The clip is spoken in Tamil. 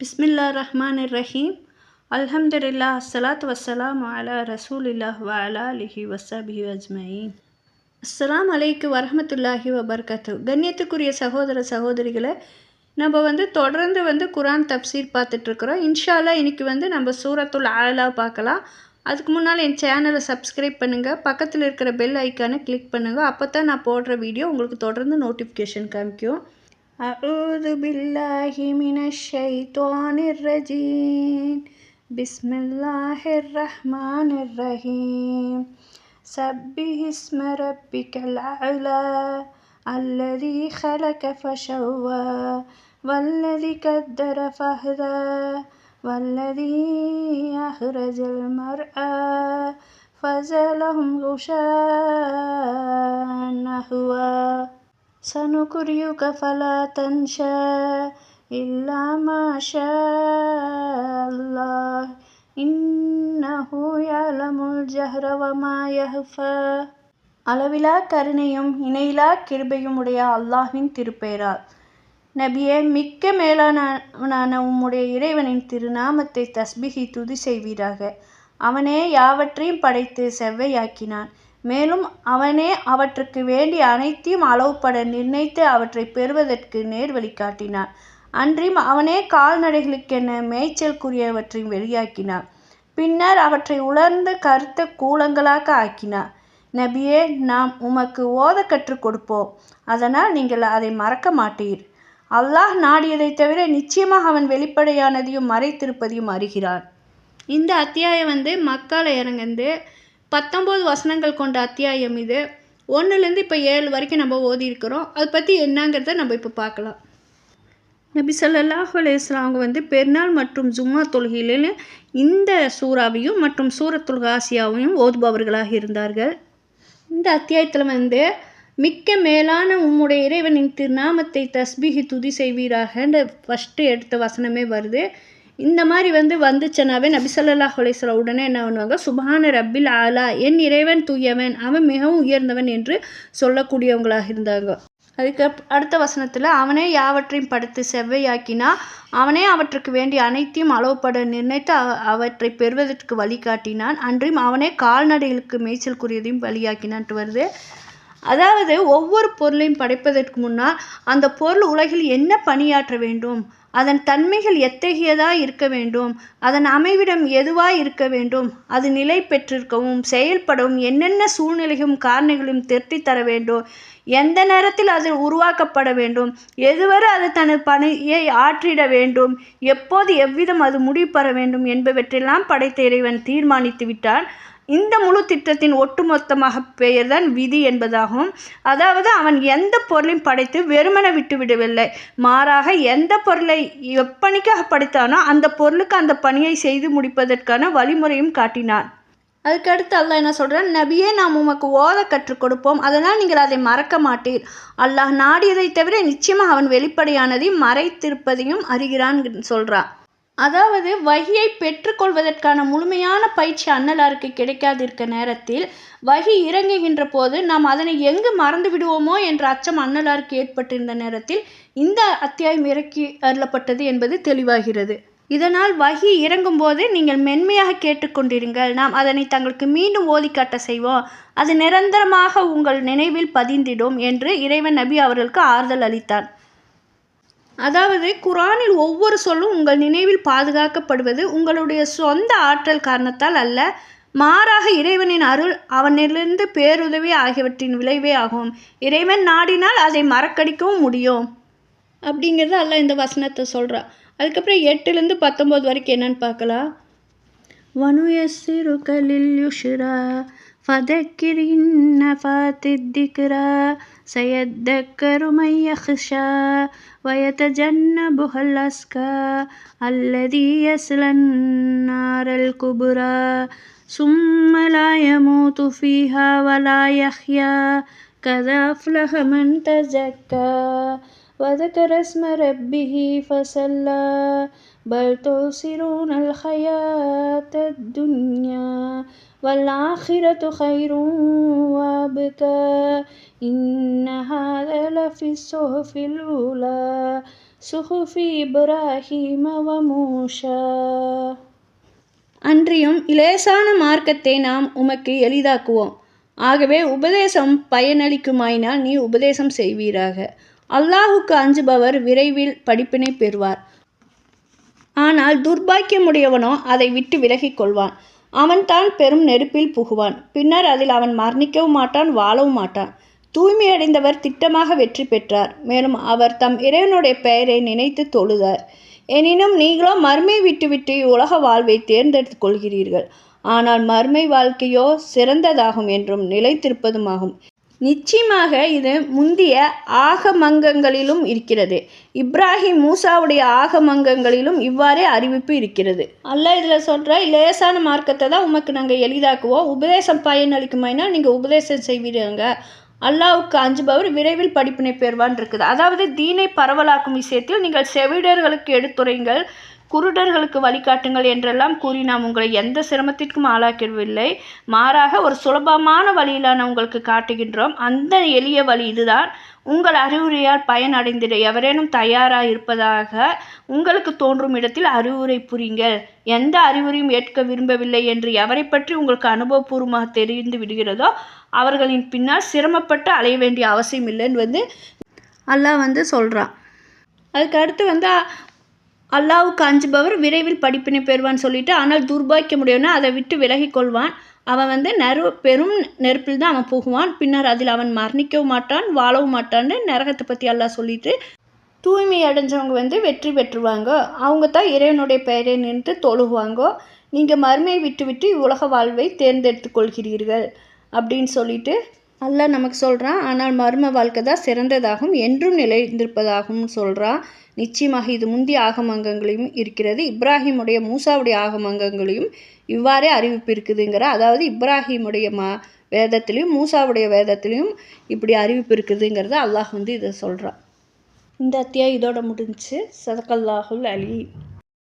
பிஸ்மில்லா ரஹ்மான் ரஹீம் அல்ஹம்துல்லா அஸ்ஸலாத் வசலாம் அலா ரசூலில்லாஹ் வ அலா அலிஹி வசபிஹி அஜ்மயின். அஸ்ஸலாம் அலைக்கு வரஹமத்துல்லாஹி வபர்கத்து. கண்ணியத்துக்குரிய சகோதர சகோதரிகளை நம்ம வந்து தொடர்ந்து வந்து குரான் தப்சீர் பார்த்துட்ருக்குறோம். இன்ஷால்லா இன்னைக்கு வந்து நம்ம சூரத்துல் ஆலா பார்க்கலாம். அதுக்கு முன்னால் என் சேனலை சப்ஸ்கிரைப் பண்ணுங்கள் பக்கத்தில் இருக்கிற பெல் ஐக்கானை கிளிக் பண்ணுங்கள் அப்போ தான் நான் போடுற வீடியோ உங்களுக்கு தொடர்ந்து நோட்டிஃபிகேஷன் காமிக்கும். أعوذ بالله من الشيطان الرجيم. بسم الله الرحمن الرحيم. سبح اسم ربك الأعلى الذي خلق فسوى والذي قدر فهدى والذي أخرج المرعى فزلهم غشاء نحوا ಸನುಕುರಿಯುಗ ಫಲಾತಂಶ ಇಲ್ಲ ಮಾಶಾ ಅಲ್ಲಾಹ್ இன்னஹு யாலமுல் ஜஹ்ரவமா யஹ்ஃப. அளவிலா கருணையும் இணையிலா கிருபையும் உடைய அல்லாஹின் திருப்பெயரால் நபியே மிக்க மேலானவனான உம்முடைய இறைவனின் திருநாமத்தை தஸ்பிகி துதி செய்வீராக. அவனே யாவற்றையும் படைத்து செவ்வையாக்கினான். மேலும் அவனே அவற்றுக்கு வேண்டிய அனைத்தையும் அளவுபட நிர்ணயித்து அவற்றை பெறுவதற்கு நேர் வழிகாட்டினான் அன்றியும் அவனே கால்நடைகளுக்கென மேய்ச்சலுக்குரியவற்றை வெளியாக்கினான். பின்னர் அவற்றை உலர்ந்த கருத்த கூலங்களாக ஆக்கினார். நபியே நாம் உமக்கு ஓத கற்றுக் கொடுப்போம். அதனால் நீங்கள் அதை மறக்க மாட்டீர். அல்லாஹ் நாடியதை தவிர நிச்சயமாக அவன் வெளிப்படையானதையும் மறைத்திருப்பதையும் அறிகிறான். இந்த அத்தியாயம் வந்து மக்கால இறங்குந்து பத்தொம்போது வசனங்கள் கொண்ட அத்தியாயம் இது. ஒன்றுலேருந்து இப்போ ஏழு வரைக்கும் நம்ம ஓதி இருக்கிறோம் அதை பற்றி என்னங்கிறத நம்ம இப்போ பார்க்கலாம். நபி சல்லாஹ் அலையம் அவங்க வந்து பெருநாள் மற்றும் ஜும்மா தொழுகையில இந்த சூறாவையும் மற்றும் சூரத்துல் காசியாவையும் ஓதுபவர்களாக இருந்தார்கள். இந்த அத்தியாயத்தில் வந்து மிக்க மேலான உம்முடைய இறைவனின் திருநாமத்தை தஸ்பிகி துதி செய்வீராகன்ற ஃபஸ்ட்டு எடுத்த வசனமே வருது. இந்த மாதிரி வந்து வந்துச்சுனாவே நபிசல்லா ஹொலேஸ்வர உடனே என்ன பண்ணுவாங்க? சுபான ரப்பில் ஆலா என் இறைவன் தூயவன் அவன் மிகவும் உயர்ந்தவன் என்று சொல்லக்கூடியவங்களாக இருந்தாங்க. அதுக்கு அடுத்த வசனத்தில் அவனே யாவற்றையும் படுத்து செவ்வையாக்கினா அவனே அவற்றுக்கு வேண்டிய அனைத்தையும் அளவுப்பட நிர்ணயித்து அவற்றை பெறுவதற்கு வழிகாட்டினான். அன்றையும் அவனே கால்நடைகளுக்கு மேய்ச்சல் குறியதையும் வழியாக்கினான்ட்டு வருது. அதாவது ஒவ்வொரு பொருளையும் படைப்பதற்கு முன்னால் அந்த பொருள் உலகில் என்ன பணியாற்ற வேண்டும்? அதன் தன்மைகள் எத்தகையதாக இருக்க வேண்டும்? அதன் அமைவிடம் எதுவாக இருக்க வேண்டும்? அது நிலை பெற்றிருக்கவும் செயல்படவும் என்னென்ன சூழ்நிலைகளும் காரணிகளையும் திருத்தி தர வேண்டும்? எந்த நேரத்தில் அது உருவாக்கப்பட வேண்டும்? எதுவரை அது தனது பணியை ஆற்றிட வேண்டும்? எப்போது எவ்விதம் அது முடிவு பெற வேண்டும் என்பவற்றெல்லாம் படைத்த இறைவன் தீர்மானித்து விட்டான் இந்த முழு திட்டத்தின் ஒட்டுமொத்தமாக பெயர்தான் விதி என்பதாகும். அதாவது அவன் எந்த பொருளையும் படைத்து வெறுமன விட்டு விடவில்லை மாறாக எந்த பொருளை எப்பணிக்காக படைத்தானோ அந்த பொருளுக்கு அந்த பணியை செய்து முடிப்பதற்கான வழிமுறையும் காட்டினான். அதுக்கடுத்து அல்லாஹ் என்ன சொல்கிறான் நபியே நாம் உமக்கு ஓத கற்றுக் கொடுப்போம். அதனால் நீங்கள் அதை மறக்க மாட்டீர். அல்லாஹ் நாடியதை தவிர நிச்சயமாக அவன் வெளிப்படையானதையும் மறைத்திருப்பதையும் அறிகிறான் சொல்கிறான் அதாவது வகியை பெற்றுக்கொள்வதற்கான முழுமையான பயிற்சி அன்னலாருக்கு கிடைக்காதிருக்க நேரத்தில் வகி இறங்குகின்ற போது நாம் அதனை எங்கு மறந்து விடுவோமோ என்ற அச்சம் அன்னலாருக்கு ஏற்பட்டிருந்த நேரத்தில் இந்த அத்தியாயம் இறக்கி அருளப்பட்டது என்பது தெளிவாகிறது. இதனால் வகி இறங்கும் போது நீங்கள் மென்மையாக கேட்டுக்கொண்டிருங்கள். நாம் அதனை தங்களுக்கு மீண்டும் ஓதி செய்வோம். அது நிரந்தரமாக உங்கள் நினைவில் பதிந்திடும் என்று இறைவன் நபி அவர்களுக்கு ஆறுதல் அளித்தான். அதாவது குரானில் ஒவ்வொரு சொல்லும் உங்கள் நினைவில் பாதுகாக்கப்படுவது உங்களுடைய சொந்த ஆற்றல் காரணத்தால் அல்ல மாறாக இறைவனின் அருள் அவனிலிருந்து பேருதவி ஆகியவற்றின் விளைவே ஆகும். இறைவன் நாடினால் அதை மறக்கடிக்கவும் முடியும். அப்படிங்கிறது அல்ல இந்த வசனத்தை சொல்கிறான் அதுக்கப்புறம் எட்டுலேருந்து பத்தொம்போது வரைக்கும் என்னன்னு பார்க்கலாம். வனுயசிறுகலில் யுஷிரா فذكر إن نفات الذكرى سيذكر من يخشى ويتجنبها الأسكى الذي يصلى النار الكبرى ثم لا يموت فيها ولا يحيا قد أفلح من تزكى وذكر اسم ربه فصلى بل تؤثرون الحياة الدنيا والآخرة خير وأبقى إن هذا لفي الصحف الأولى صحف إبراهيم وموسى அன்றியும் இலேசான மார்க்கத்தை நாம் உமக்கு எளிதாக்குவோம் ஆகவே உபதேசம் பயனளிக்குமாயினால் நீ உபதேசம் செய்வீராக அல்லாஹுக்கு அஞ்சுபவர் விரைவில் படிப்பினை பெறுவார் ஆனால் துர்பாக்கியமுடையவனோ அதை விட்டு விலகிக் கொள்வான். அவன்தான் பெரும் நெருப்பில் புகுவான். பின்னர் அதில் அவன் மரணிக்கவும் மாட்டான் வாழவும் மாட்டான். தூய்மையடைந்தவர் திட்டமாக வெற்றி பெற்றார். மேலும் அவர் தம் இறைவனுடைய பெயரை நினைத்து தொழுதார். எனினும் நீங்களோ மர்மை விட்டுவிட்டு உலக வாழ்வை தேர்ந்தெடுத்துக் கொள்கிறீர்கள். ஆனால் மர்மை வாழ்க்கையோ சிறந்ததாகும் என்றும் நிலைத்திருப்பதுமாகும். நிச்சயமாக இது முந்திய ஆகமங்கங்களிலும் இருக்கிறது. இப்ராஹிம் மூசாவுடைய ஆகமங்கங்களிலும் இவ்வாறே அறிவிப்பு இருக்கிறது. அல்ல இதில் சொல்கிற லேசான மார்க்கத்தை தான் உமக்கு நாங்கள் எளிதாக்குவோம். உபதேசம் பயனளிக்குமாயினா நீங்கள் உபதேசம் செய்வீங்க அல்லாவுக்கு அஞ்சுபவர் விரைவில் படிப்பினை பெறுவான் இருக்குது. அதாவது தீனை பரவலாக்கும் விஷயத்தில் நீங்கள் செவிடர்களுக்கு எடுத்துரைங்கள் குருடர்களுக்கு வழிகாட்டுங்கள் என்றெல்லாம் கூறி நாம் உங்களை எந்த சிரமத்திற்கும் ஆளாக்கவில்லை மாறாக ஒரு சுலபமான வழியில் நான் உங்களுக்கு காட்டுகின்றோம். அந்த எளிய வழி இதுதான். உங்கள் அறிவுரையால் பயனடைந்திட எவரேனும் தயாராக இருப்பதாக உங்களுக்கு தோன்றும் இடத்தில் அறிவுரை புரிங்கள். எந்த அறிவுரையும் ஏற்க விரும்பவில்லை என்று எவரை பற்றி உங்களுக்கு அனுபவபூர்வமாக தெரிந்து விடுகிறதோ அவர்களின் பின்னால் சிரமப்பட்டு அலைய வேண்டிய அவசியம் இல்லைன்னு வந்து அல்லாஹ் வந்து சொல்கிறான் அதுக்கு அடுத்து வந்து அல்லாவுக்கு அஞ்சுபவர் விரைவில் படிப்பினை பெறுவான்னு சொல்லிட்டு ஆனால் துர்பாக்கிய முடியும்னா அதை விட்டு விலகி கொள்வான். அவன் வந்து நெரு பெரும் நெருப்பில் தான் அவன் போகுவான். பின்னர் அதில் அவன் மரணிக்கவும் மாட்டான் வாழவும் மாட்டான்னு நரகத்தை பற்றி எல்லாம் சொல்லிட்டு தூய்மை அடைஞ்சவங்க வந்து வெற்றி பெற்றுவாங்க. அவங்க தான் இறைவனுடைய பெயரை நின்று தொழுகுவாங்க நீங்கள் மறுமையை விட்டு விட்டு உலக வாழ்வை தேர்ந்தெடுத்து கொள்கிறீர்கள் அப்படின்னு சொல்லிட்டு அல்லாஹ் நமக்கு சொல்கிறான் ஆனால் மர்ம வாழ்க்கை தான் சிறந்ததாகவும் என்றும் நிலைந்திருப்பதாகவும் சொல்கிறான் நிச்சயமாக இது முந்தைய ஆகமங்கங்களையும் இருக்கிறது. இப்ராஹிமுடைய மூசாவுடைய ஆகமங்கங்களையும் இவ்வாறே அறிவிப்பு இருக்குதுங்கிற அதாவது இப்ராஹிமுடைய மா வேதத்திலையும் மூசாவுடைய வேதத்திலையும் இப்படி அறிவிப்பு இருக்குதுங்கிறத அல்லாஹ் வந்து இதை சொல்கிறான் இந்த அத்தியாயம் இதோட முடிஞ்சு சதக்கல்லாஹுல் அலி